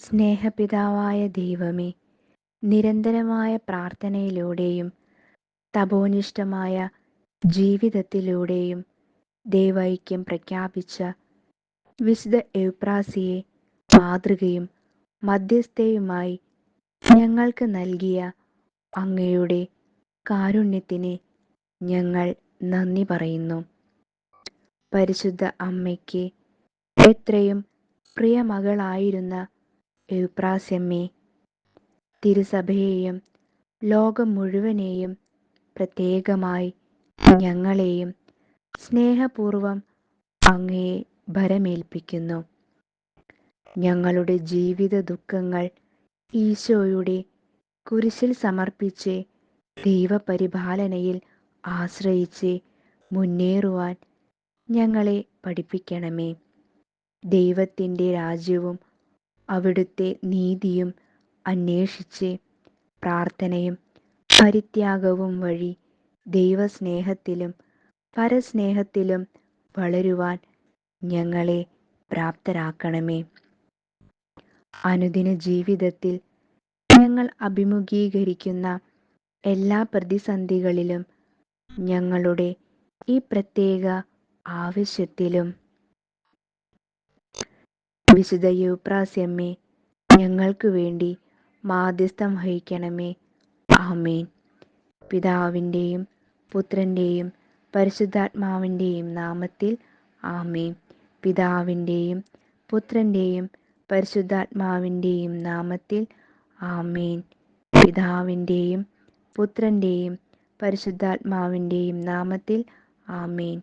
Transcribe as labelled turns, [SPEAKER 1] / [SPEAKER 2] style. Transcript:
[SPEAKER 1] സ്നേഹപിതാവായ ദൈവമേ നിരന്തരമായ പ്രാർത്ഥനയിലൂടെയും തപോനിഷ്ഠമായ ജീവിതത്തിലൂടെയും ദൈവൈക്യം പ്രഖ്യാപിച്ച വിശുദ്ധ എവ്പ്രാസിയെ മാതൃകയും മധ്യസ്ഥയുമായി ഞങ്ങൾക്ക് നൽകിയ അങ്ങയുടെ കാരുണ്യത്തിന് ഞങ്ങൾ നന്ദി പറയുന്നു. പരിശുദ്ധ അമ്മയ്ക്ക് എത്രയും പ്രിയമകളായിരുന്ന എവ്പ്രാസ്യമ്മേ തിരുസഭയെയും ലോകം മുഴുവനെയും പ്രത്യേകമായി ഞങ്ങളെയും സ്നേഹപൂർവം അങ്ങയെ ഭരമേൽപ്പിക്കുന്നു. ഞങ്ങളുടെ ജീവിത ദുഃഖങ്ങൾ ഈശോയുടെ കുരിശിൽ സമർപ്പിച്ച് ദൈവപരിപാലനയിൽ ആശ്രയിച്ച് മുന്നേറുവാൻ ഞങ്ങളെ പഠിപ്പിക്കണമേ. ദൈവത്തിന്റെ രാജ്യവും അവിടുത്തെ നീതിയും അന്വേഷിച്ച് പ്രാർത്ഥനയും പരിത്യാഗവും വഴി ദൈവസ്നേഹത്തിലും പരസ്നേഹത്തിലും വളരുവാൻ ഞങ്ങളെ പ്രാപ്തരാക്കണമേ. അനുദിന ജീവിതത്തിൽ ഞങ്ങൾ അഭിമുഖീകരിക്കുന്ന എല്ലാ പ്രതിസന്ധികളിലും ഞങ്ങളുടെ ഈ പ്രത്യേക ആവശ്യത്തിലും വിശുദ്ധ യൂപ്രാസ്യമ്മേ ഞങ്ങൾക്ക് വേണ്ടി മാധ്യസ്ഥം വഹിക്കണമേ. ആമേൻ. പിതാവിന്റെയും പുത്രന്റെയും പരിശുദ്ധാത്മാവിന്റെയും നാമത്തിൽ ആമേൻ. പിതാവിന്റെയും പുത്രന്റെയും പരിശുദ്ധാത്മാവിന്റെയും നാമത്തിൽ ആമേൻ. പിതാവിന്റെയും പുത്രന്റെയും പരിശുദ്ധാത്മാവിന്റെയും നാമത്തിൽ ആമേൻ.